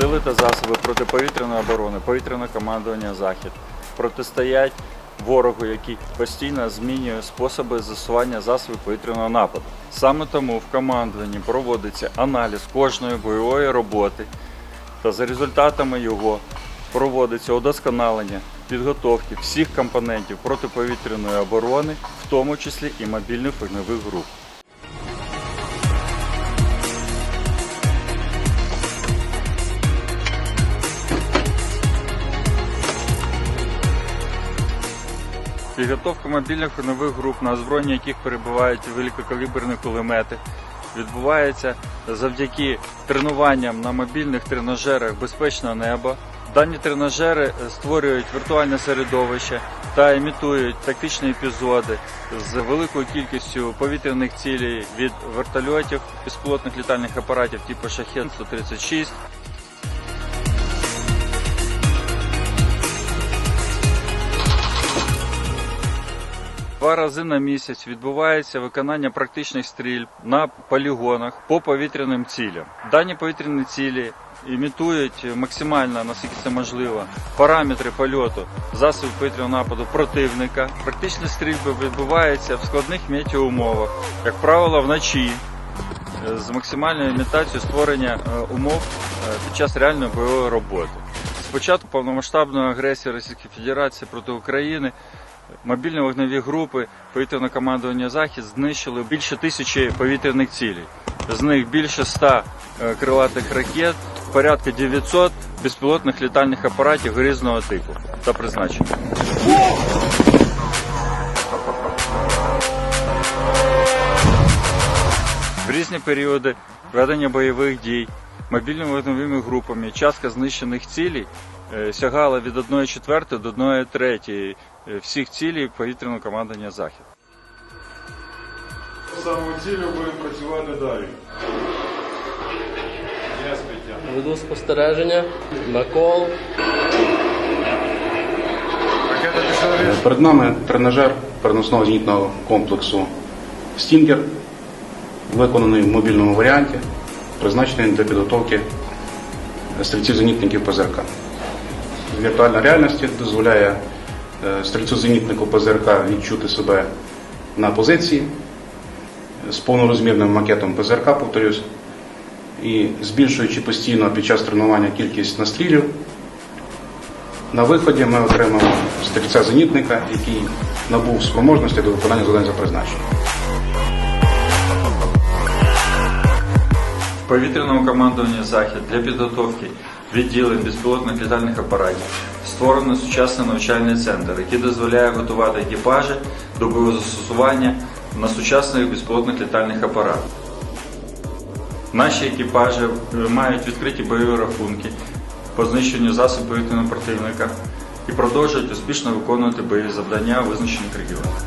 Сили та засоби протиповітряної оборони, повітряне командування Захід протистоять ворогу, який постійно змінює способи застосування засобів повітряного нападу. Саме тому в командуванні проводиться аналіз кожної бойової роботи та за результатами його проводиться удосконалення підготовки всіх компонентів протиповітряної оборони, в тому числі і мобільних вогневих груп. Підготовка мобільних вогневих груп, на озброєнні яких перебувають великокаліберні кулемети, відбувається завдяки тренуванням на мобільних тренажерах безпечного неба. Дані тренажери створюють віртуальне середовище та імітують тактичні епізоди з великою кількістю повітряних цілей від вертольотів, безпілотних літальних апаратів типу Шахет 136 Два рази на місяць відбувається виконання практичних стрільб на полігонах по повітряним цілям. Дані повітряні цілі імітують максимально, наскільки це можливо, параметри польоту засобів повітряного нападу противника. Практичні стрільби відбуваються в складних метеоумовах, як правило, вночі е, з максимальною імітацією створення е, умов е, під час реальної бойової роботи. З початку повномасштабної агресії Російської Федерації проти України Мобільні вогневі групи повітряного командування Захід знищили більше тисячі повітряних цілей. З них більше 100 е, крилатих ракет, порядка 900 безпілотних літальних апаратів різного типу та призначення. В різні періоди ведення бойових дій мобільними вогневими групами частка знищених цілей сягала від 1,4 до 1,3 е, всіх цілей повітряного командування Захід. Саме цілю будемо працювати далі. Веду спостереження, накол. Перед нами тренажер переносного зенітного комплексу Стінгер, виконаний в мобільному варіанті, призначений для підготовки стрільців-зенітників ПЗРК. Віртуальна реальність дозволяє е, стрільцю-зенітнику ПЗРК відчути себе на позиції з повнорозмірним макетом ПЗРК, повторюсь, і збільшуючи постійно під час тренування кількість настрілів, на виході ми отримаємо стрільця-зенітника, який набув спроможності до виконання завдань за призначенням. Повітряному командуванні Захід для підготовки відділень безпілотних літальних апаратів створено сучасний навчальний центр, який дозволяє готувати екіпажі до бойового застосування на сучасних безпілотних літальних апаратах. Наші екіпажі мають відкриті бойові рахунки по знищенню засобів повітряного противника і продовжують успішно виконувати бойові завдання визначених регіонах.